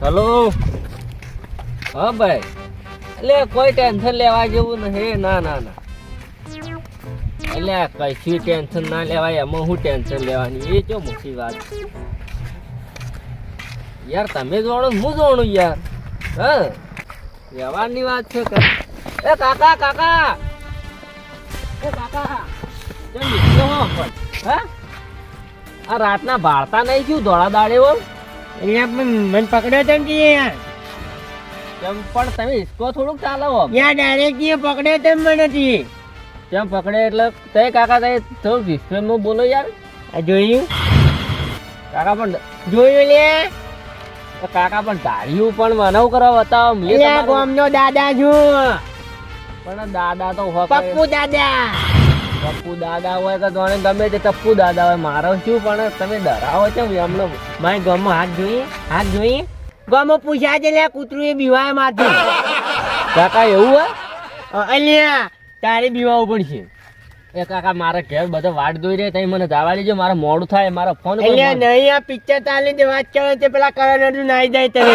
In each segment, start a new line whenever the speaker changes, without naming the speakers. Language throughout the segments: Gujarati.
હલો? હા ભાઈ. એટલે કોઈ ટેન્શન લેવા જેવું નહીં ના ના ના. એટલે કઈ ટેન્શન ના લેવાય? એમાં હું ટેન્શન લેવાની? એ જો મોટી વાત. યાર, તમે જોણો હું જોણું યાર. હા? વ્યવહારની વાત છે એ કાકા કાકા! હો? આ રાતના ભારતા નહીં ગયું ધોળા દાડે હો.
અહીંયા પણ મને પકડ્યો તો કે યાર.
કેમ પણ તમે હિસકો થોડુંક ચાલો
યા ડાયરેક્ટ એ પકડ્યો તેમ મને થી
કેમ પકડે એટલે તે કાકા તે થોડુંક ડિસ્પ્લેમાં બોલો યાર.
આ જોયું?
કાકા પણ
જોયું લે?
કાકા પણ ધાર્યું પણ મને હું કરવા બતાવો મેં
ગામનો દાદા છું.
પણ દાદા તો
પપ્પુ દાદા.
પપ્પુ દાદા હોય કે જોણે ગમે તે ટપ્પુ દાદા હોય મારો શું પણ તમે ડરાવો છો? એમને
મારે ગમો હાથ જોઈએ હાથ જોઈએ ગમો પૂછ્યા છે લે કૂતરું એ બીવાય માથું
કાકા એવું હોય?
અલ્યા તારે બીવાવું પડશે
એ કાકા મારા ઘેર બધો વાટ દોઈ રહે તમે મને જવા દેજો મારે મોડું થાય મારો ફોન
નહીં આ પિક્ચર ચાલે જે વાત કરે તે પેલા અર્જુન નાઈ જાય તમે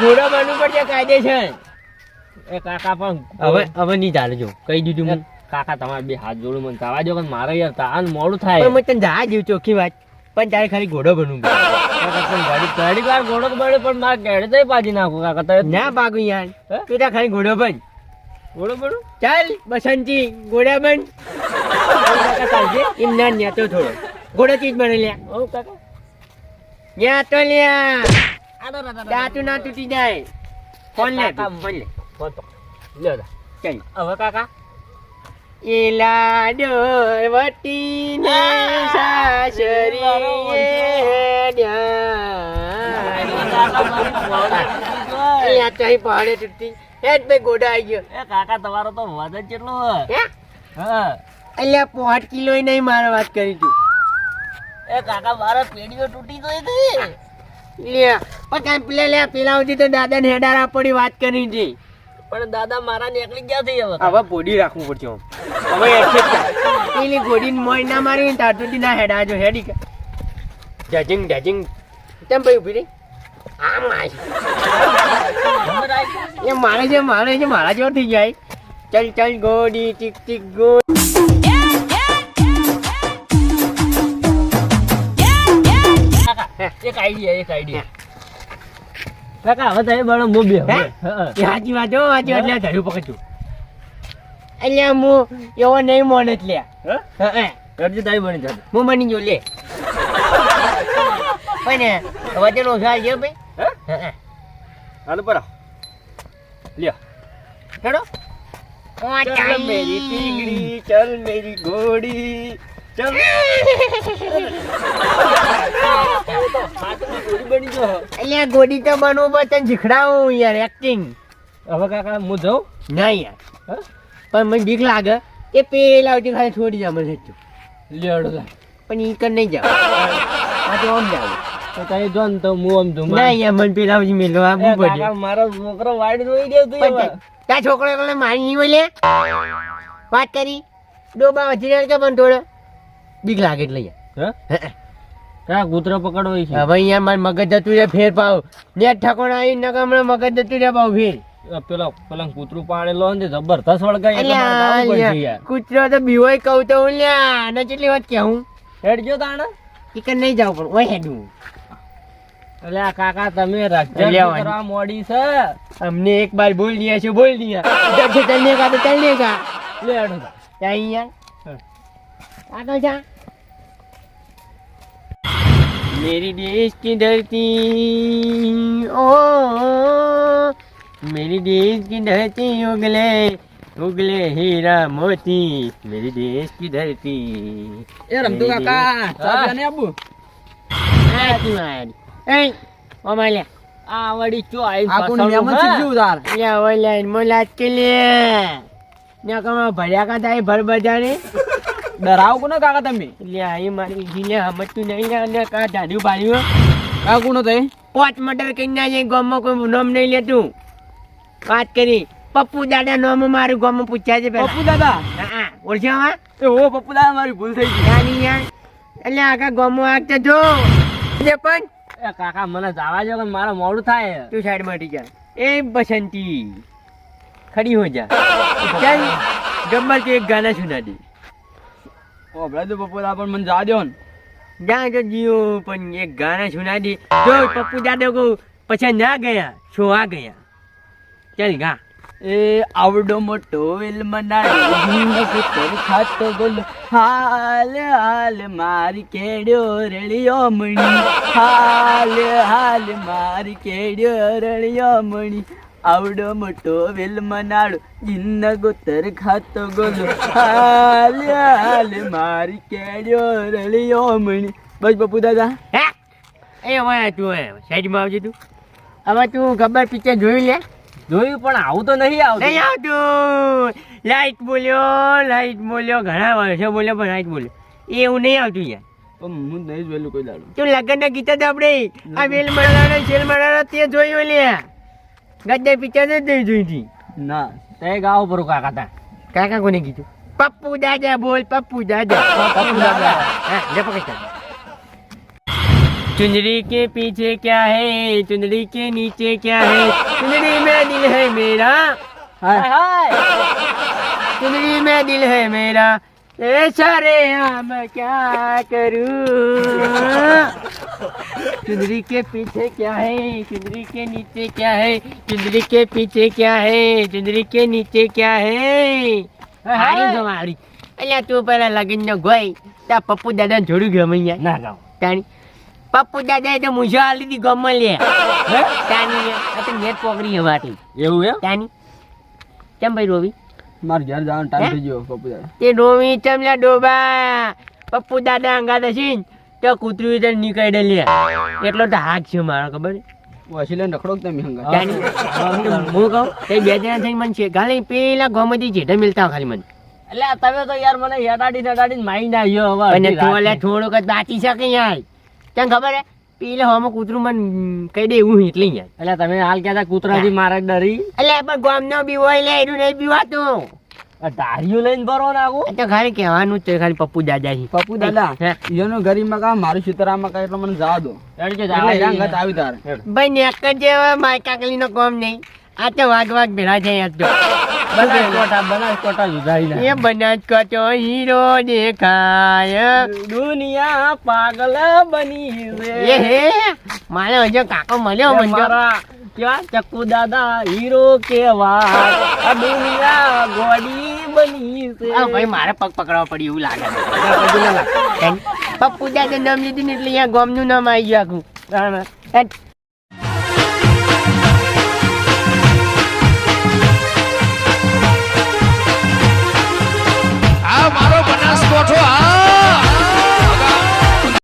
ઘોડો બનવું પડશે કાયદેસર.
એ કાકા પણ
હવે હવે નહીં ચાલે જો કહી દીધું
મને
હું
કાકા તમારે બે હાથ જોડું મને તાવા દો કે મારે યાર તાન મોડું થાય.
પણ તને જા જેવું ચોખ્ખી વાત. પણ તારે ખાલી ઘોડો બનવું.
ઘડી વાર ઘોડો બળે પણ મારે ઘેડે તો પાજી નાખું કાકા તમે
ના પાકું યાર? તું ત્યાં ખાલી ઘોડો બન.
ઘોડો બનું?
ચાલ બસંતી ઘોડા બન. એમ ના ન્યા તો થોડો. ઘોડો ચીજ બને લ્યા.
ઓ કાકા.
ન્યા તો લ્યા. દાતું ના તૂટી જાય. ફોન લે ફોન લે.
ફોન તો. લ્યો.
ચાલ.
હવે કાકા
ડોરવટીને સાસરીએ તો પહાડે તૂટતી હેડ ભાઈ ઘોડા આવી ગયો.
એ કાકા તમારો તો વજન કેટલો
હે?
હા.
અલ્યા પાંચ કિલો નહીં મારે વાત કરી તું.
એ કાકા મારા પેઢીઓ તૂટી ગઈ હતી.
લે પણ કાંઈ પેલા લે પેલા સુધી તો દાદાને હેડારા પડી વાત કરી હતી.
પણ દાદા મારા નીકળી ગયા થઈ હવે
હવે બોડી રાખવું પડશે. હવે એક્સેપ્ટ કર ગોડીને મોય ના મારી તાર સુધી ના હેડા જો હેડી કે. જજિંગ જજિંગ તેમ ભાઈ ઊભી રહી? આમ.
આવી
એ મારે છે મારે છે મારા જેવો થઈ જાય ચલ ચલ ગોડી ટીક ટીક ગોડી
એક આઈડિયા એક આઈડિયા કાકા હવે તમે બળો હું બે
સાચી વાત જો સાચી વાત. લે ધર્યું પકડ્યું અલ્યા હું એવો નહીં મોન જ લે
કરજો તારી બની જશે.
હું બની ગયો લે. પણ વજન ઓછા છે ભાઈ.
હાલ
હા, હા.
હાલો પરા લ્યો.
હેડો.
ચલ મેરી ટીગડી ચલ મેરી ઘોડી ચલ. અહીંયા
અલ્યા ગોડી તો બનવું પણ તને શીખડાવું યાર એક્ટિંગ
હવે કાકા હું જાઉં?
ના યાર.
હા?
પણ મને બીક લાગે એ પેલા આવતી ખાલી છોડી જાય મને સાચું
લેડો જા
પણ ઈ કર નહીં જાવ. આ તો આમ જાવ
તો તઈ જો ને તો હું આમ ધુમા
ના યાર મને પેલા આવતી મેલો
આ
આપવું પડે
મારો છોકરો વાડી રોઈ ગયો તું
ત્યાં છોકરો એટલે મારી નહીં બોલે વાત કરી. ડોબા વધી રહ્યા કે પણ થોડો? બીક લાગે એટલે યાર.
હે? ક્યાં કૂતરો પકડવો છે?
હવે અહીંયા મારે મગજ જતું રહે ફેર પાવ નેટ ઠકોણ આવી નકર હમણાં મગજ જતું રહે પાવ ફેર.
પેલા પેલા કૂતરું પાડેલો ને તે જબરદસ્ત વળગાય એટલે મારે
અલ્યા,
જાવું પડશે
અલ્યા,
યાર
કૂતરો તો બીવોય કહું તો હું લ્યા આને કેટલી વાત કહું
હેડજો તાણે
ઈકન નહીં જાવ પણ ઓય હેડું
એટલે આ કાકા તમે
અલ્યા,
રક્ષણ
વાંધો.
કરવા મોડી છે
हमने एक बार बोल दिया सो बोल दिया इधर से चलने का तो चलने का
લે હેડો તા.
क्या यार
हाँ।
आगे जा मेरी देश की धरती ओ मेरी देश की धरती उगले उगले हीरा मोती मेरी देश की धरती
એ રમતું
मेरी
કાકા
देश-
ચા પીવાને આવું
હાચી વાત. એય, ઓમાં લ્યા.
આ વળી ચો આઈ
આ કોણ મહેમાન શીખ્યું તાર
લ્યા, ઓય લ્યા, એમાં લાજ કે લ્યા. લ્યા, કમા ભર્યા કા તારી ભર બજારે
ડરાવ કોને કાકા તમે
લ્યા, અહીં મારી ઢીલે સમજતું નહીં લ્યા, અને કા ધાર્યું બાર્યું
કાકા કોનો થઈ
પોચ મર્ડર કરી ના જાય ગામમાં કોઈ નામ નહીં લેતું વાત કરી. પપ્પુ દાદા નામ મારું ગામ પૂછ્યા છે
પપ્પુ દાદા?
હા. ઓળખ્યો આમાં?
એ ઓ પપ્પુ દાદા મારી ભૂલ થઈ ગઈ.
નાની યાર એટલે આખા ગામમાં આગતા જો. જે પણ?
એ કાકા મને જવા જો પણ મારે મોડું થાય.
તું સાઈડમાંથી જા. એ બસંતી. ખડી હો જા. ચાલ ગબ્બર કે એક ગાના સુના દે.
ઓ ભલે પપ્પુ દાદા પણ મને જા દો ને.
જા તો જીઓ પણ એક ગાના સુના દે. જો પપ્પુ દાદા કો પછી ના ગયા છો આ ગયા. ચાલ ગા?
એ આવડો મોટો વેલ મનાડો પુત્ર ખાતો ગોલ હાલ હાલ મારી કેડ્યો રળિયો મણી. હાલ હાલ મારી કેડ્યો રળિયો મણી. આવડો મોટો વેલ મનાડો ગિન્ન ગોતર ખાતો ગોલો હાલ હાલ મારી કેડ્યો રળિયો મણી. બસ બપુ દાદા.
હે? એ હવે તું સાઈડમાં આવજે તું. હવે તું ગબ્બર પિક્ચર જોઈ લે.
જોયું પણ આવું તો નહીં આવતું.
નહીં આવતું. લાઈટ બોલ્યો લાઈટ બોલ્યો ઘણા વર્ષો બોલ્યો પણ લાઈટ બોલ્યો. એ એવું નહીં આવતું યાર.
પણ હું નહીં જ કોઈ દાડો.
તું લગ્નના ગીત જ આપણે આ વેલ મળાનો શેલ મળાનો તે જોયું લે. ગદ્દે પિક્ચર જ નહીં જોઈ હતી.
ના.
તે ગાવ પર કાકા તા
કાકા કોને કીધું? પપ્પુ દાદા બોલ પપ્પુ દાદા.
પપ્પુ દાદા.
હા, લે પકડ ચાલ. चुनरी के पीछे क्या है चुनरी के नीचे क्या है चुनरी में दिल है मेरा
હાય હાય
चुनरी में दिल है मेरा ऐसा रे हम क्या करूं चुनरी के पीछे क्या है चुनरी के नीचे क्या है चुनरी के पीछे क्या है चुनरी के नीचे क्या है હારી ગવારી એટલે તું પેલા લગીન નો ગોઈ તા પપ્પુ દાદા જોડું ગમે યાર
ના ગાવ
તાણી પપ્પુ દાદા એ તો મુજો આલી દી ગમે લે તાની આ તો નેટ પોકરી હવાટી
એવું એમ?
તાની. કેમ ભાઈ રોવી?
મારે ઘેર જવાનો ટાઈમ થઈ ગયો પપ્પુ દાદા.
તે ડોમી ચમલા ડોબા? પપ્પુ દાદા અંગા હશે ને તો કૂતરી તો નીકળે લે. એટલો તો હાથ છે મારો ખબર
વસીલે નખડો કે તમે હંગા
જાણી હું કહું તે બે જણા થઈ મને છે ગાલી પેલા ગોમતી જેઠા મિલતા ખાલી મને.
એટલે તમે તો યાર મને હેડાડી હેડાડી માઈ આવ્યો હવે
અને થોડુંક જ બાકી શકે યાર. તને ખબર હે? પેલા હોમાં કૂતરું મને કહી દે એવું એટલે યાર
એટલે તમે હાલ કહેતા કૂતરાથી મારે ડરી.
એટલે પણ ગામનો બી હોય લે એનું નહીં બીવાતું
ધાર્યું લઈને ભરો નાખું
તો ખાલી કહેવાનું છે ખાલી પપ્પુ દાદા
પપ્પુ દાદા
હે?
ઈયોનો ગરીબમાં કામ મારું સીતારામ કાંઈ એટલે મને જવા દો. એના આવી તારે.
ભાઈ નેકર જે માય કાકલી નો કોમ નહીં. આ તો વાઘ વાઘ ભેળા છે. યાર તો
બનાસકોઠા બનાસકોઠા જુદાઈ
એ બનાસકાંઠો હીરો દેખાય.
દુનિયા પાગલ બની
એ હે મારે હજુ કાકો મળ્યો મને
ચક્કુ દાદા હીરો કેવા દુનિયા ગોડી બની
ભાઈ મારે પગ પકડવા પડ્યું એવું લાગે. પપ્પુ દાદા નામ લીધું ને એટલે અહીંયા ગોમનું નામ આવી ગયું આખું.